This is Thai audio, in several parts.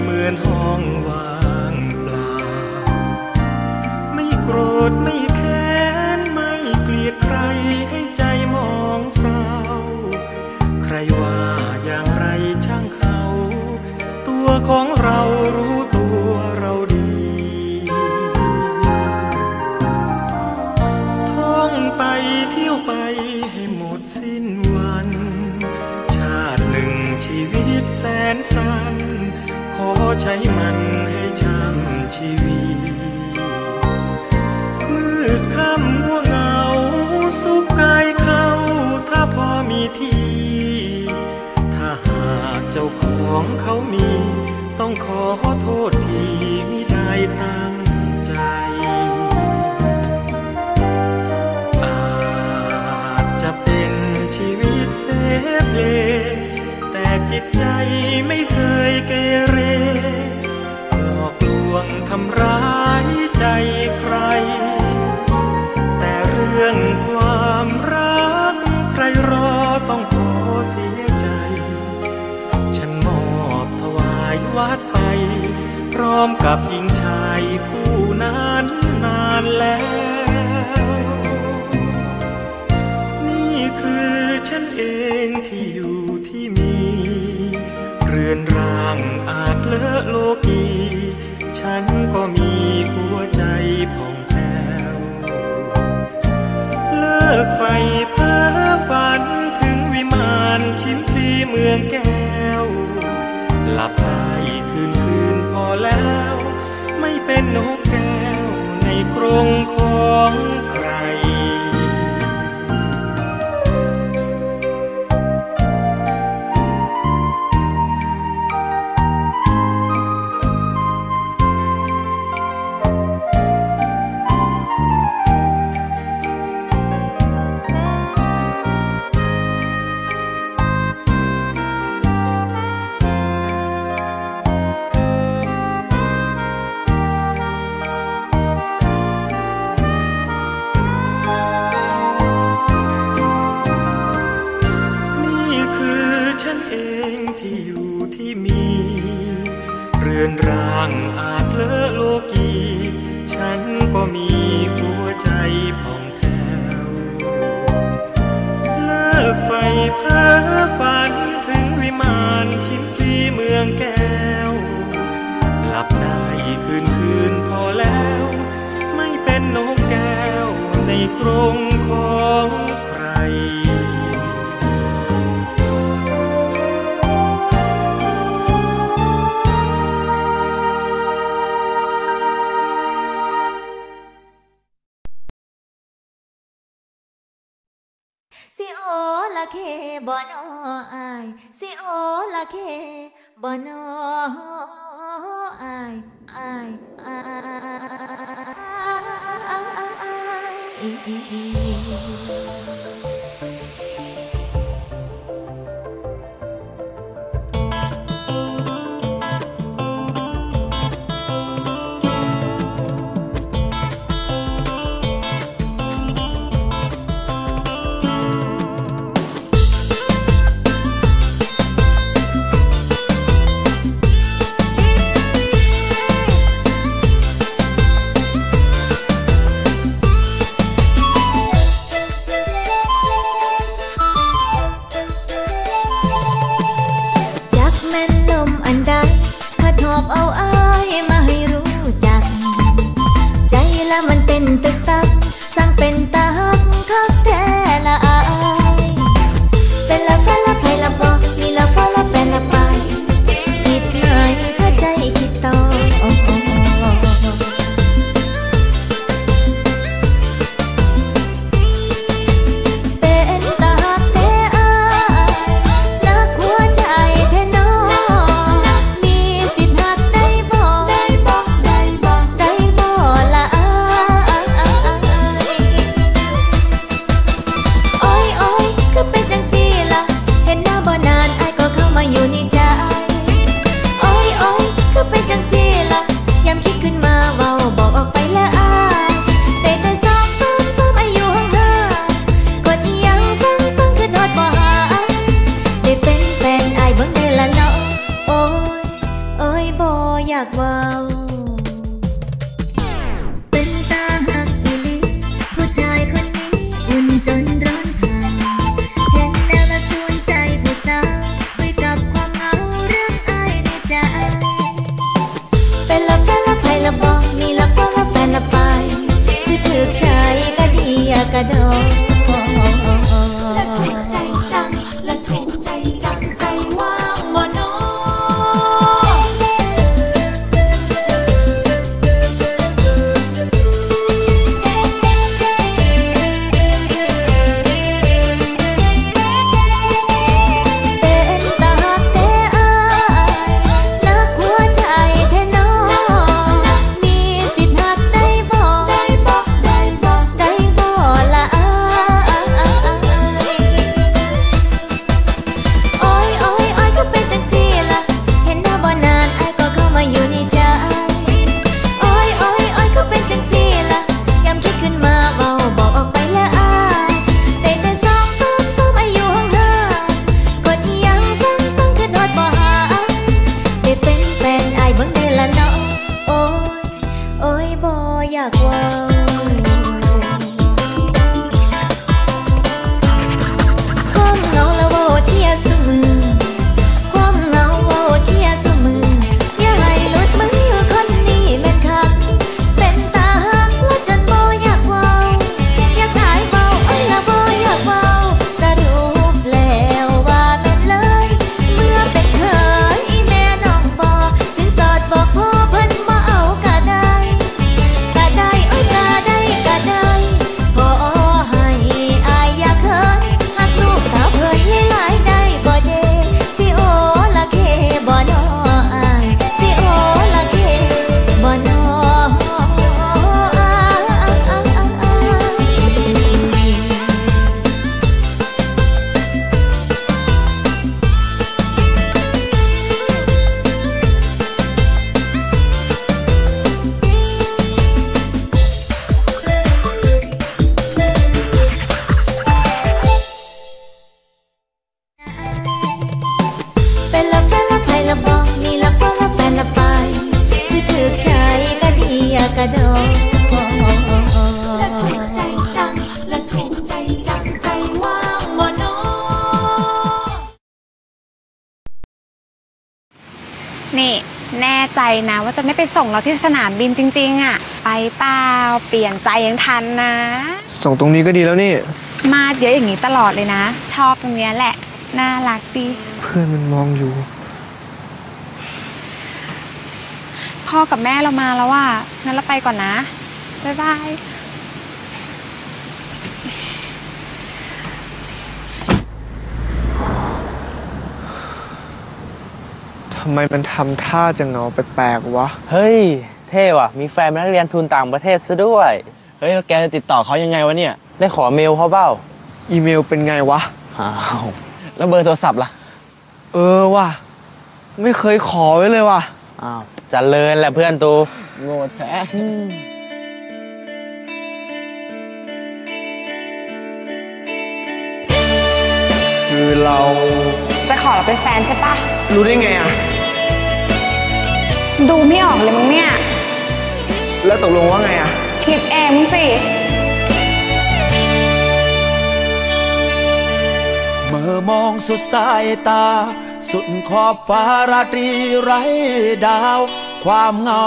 เหมือนห้องว่างเปล่า ไม่โกรธไม่แค้นไม่เกลียดใครให้ใจมองเศร้า ใครว่าอย่างไรช่างเขา ตัวของเรารู้ตัวเราดี ท่องไปเที่ยวไปให้หมดสิ้นวัน ชาติหนึ่งชีวิตแสนสั้น ขอใช้มันให้ช่ำชีวีมืดค่ำมัวเงา สุขกายเขาถ้าพอมีที่ ถ้าหากเจ้าของเขามี ต้องขอโทษทีไม่ได้ตั้งใจอาจจะเป็นชีวิตเซฟเลแต่ จิตใจไม่เคยเกเร หลอกลวงทำร้ายใจใคร แต่เรื่องความรักใครรอต้องขอเสียใจ ฉันมอบถวายวัดไป พร้อมกับหญิงชายคู่นั้นนานแล้ว งแก้ว หลับได้คืนคืนพอแล้ว ไม่เป็นนกแก้วในกรงของ โอละเคบ่นออายสิโอละเคบ่นออายอายอาย ละเนาะโอ้ยโอ้ยบออยากว้าเป็นตาหักอีลิผู้ชายคนนี้อุ่นจนร้อนผ่านเห็นแล้วละสวนใจผู้สาวไปกับความเหงาเรื่องอายในใจเป็นละเฟละไพละบอกมีละฟ้าละแฟนละไปคือถึอใจก็ดีอะกะดอ 霞光。 นี่ แน่ใจนะว่าจะไม่ไปส่งเราที่สนามบินจริง ๆอะ ไปเปล่าเปลี่ยนใจยังทันนะ ส่งตรงนี้ก็ดีแล้วนี่ มาเยอะอย่างนี้ตลอดเลยนะ ชอบตรงนี้แหละ น่ารักดี เพื่อนมันมองอยู่ พ่อกับแม่เรามาแล้วอะงั้นเราไปก่อนนะ บ๊ายบายำไมมันทำท่าจะเหงาแปลกๆวะ เฮ้ย เท่ว่ะ มีแฟนเป็นนักเรียนทุนต่างประเทศซะด้วย เฮ้ย แล้วแกจะติดต่อเขายังไงวะเนี่ย ได้ขอเมลเขาเปล่า อีเมลเป็นไงวะ อ้าว แล้วเบอร์โทรศัพท์ล่ะ เออว่ะ ไม่เคยขอไว้เลยว่ะ อ้าวเจะเลินแหละเพื่อนตูโง่แท้คือเราจะขอเราเป็นแฟนใช่ปะรู้ได้ไงอะ ดูไม่ออกเลยมึงเนี่ย แล้วตกลงว่าไงอะคิดเองมึงสิ เมื่อมองสุดสายตา สุดขอบฟ้าราตรีไร้ดาว ความเหงา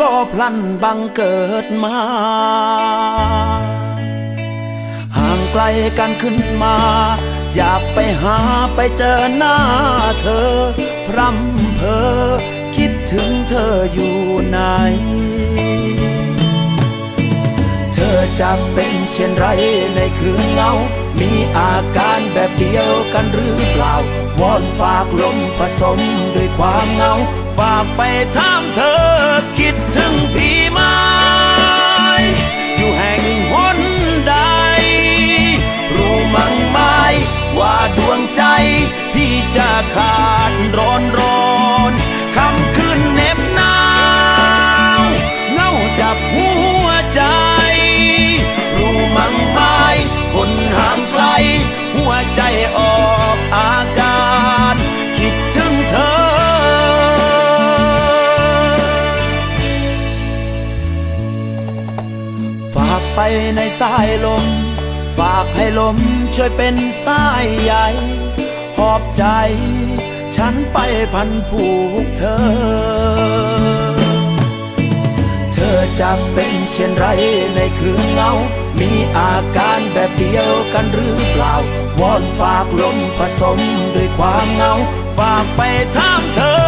ก็พลันบังเกิดมา ห่างไกลกันขึ้นมา อยากไปหาไปเจอหน้าเธอ พร่ำเพอคิด ถึงเธออยู่ไหน เธอจะเป็นเช่นไรในคืนเงา มีอาการแบบเดียวกันหรือเปล่าวอนฝากลมผสมด้วยความเงา ฝากไปถามเธอคิดถึงพี่ไหมอยู่แห่งหนใด รู้มั้งไหมว่าดวงใจ พี่จะขาดร้อนร้อน ในสายลม ฝากให้ลมช่วยเป็นสายใยหอบใจ ฉันไปพันผูกเธอ เธอจะเป็นเช่นไรในคืนเงา มีอาการแบบเดียวกันหรือเปล่าวอนฝากลมผสมด้วยความเงา ฝากไปถามเธอ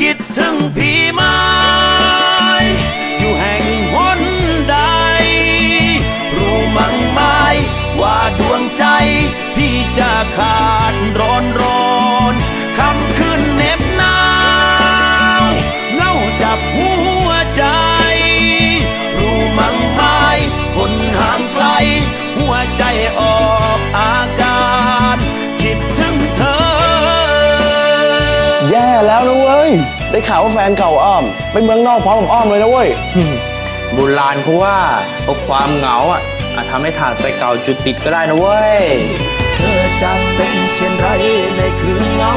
คิดถึงพี่ พี่จะขาดร้อนร้อนคำคืนเหน็บหนาวเงาจับหัวใจ รู้มั้งไหมคนห่างไกล หัวใจออกอาการคิดถึงเธอ แย่แล้วนะเว้ย ได้ข่าวว่าแฟนเก่าอ้อม ไปเมืองนอกพร้อมกับอ้อมเลยนะเว้ยโบุราณเขาว่าเพราะความเหงาอะ อาจทำให้ฐานไฟเก่าจุดติดก็ได้นะเว้ย เธอจะเป็นเช่นไรในคืนเงา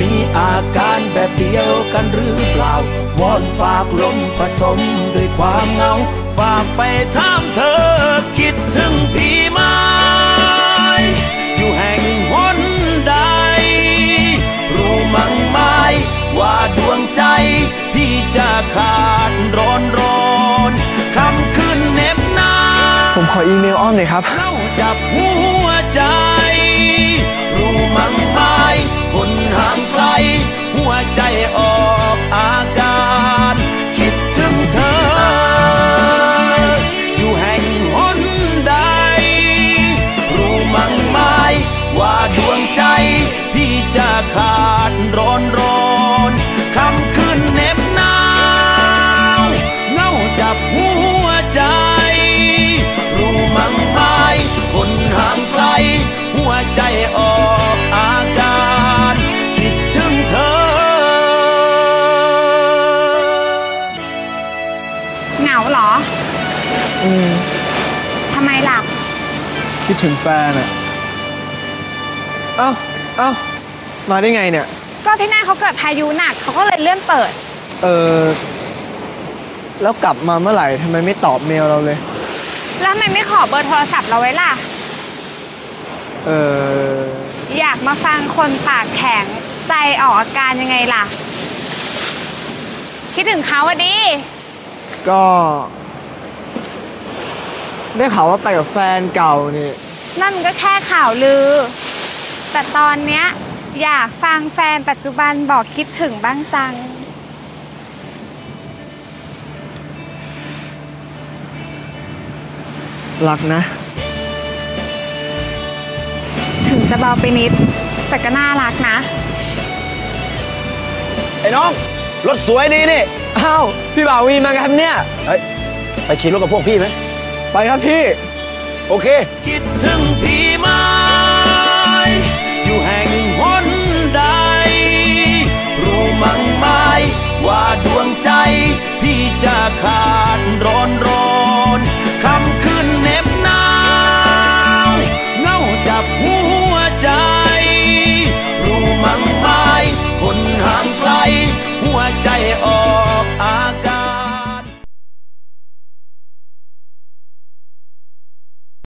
มีอาการแบบเดียวกันหรือเปล่าวอนฝากลมผสมด้วยความเหงา ฝากไปถามเธอคิดถึงพี่ไหมอยู่แห่งหนใด รู้มั้งไหมว่าดวงใจ พี่จะขาดร้อนร้อน ผมขออีเมลอ้อมหน่อยครับ เล่าจับหัวใจ ถึงแฟนอะเอ้าเอ้ามาได้ไงเนี่ย ก็ที่นั่นเขาเกิดพายุหนักเขาก็เลยเลื่อนเปิด เออ แล้วกลับมาเมื่อไหร่ทำไมไม่ตอบเมลเราเลย แล้วทำไมไม่ขอเบอร์โทรศัพท์เราไว้ล่ะ เออ อยากมาฟังคนปากแข็งใจออกอาการยังไงล่ะ คิดถึงเขาอะดิ ก็ ได้ข่าวว่าไปกับแฟนเก่านี่ นั่นก็แค่ข่าวลือ แต่ตอนเนี้ยอยากฟังแฟนปัจจุบันบอกคิดถึงบ้างจัง รักนะ ถึงจะเบาไปนิด แต่ก็น่ารักนะ ไอ้น้อง รถสวยดีนี่ อ้าว พี่บ่าวีมากันครับเนี่ย เฮ้ย ไปขี่รถกับพวกพี่ไหม ไปครับพี่ โอเค คิดถึงพี่มา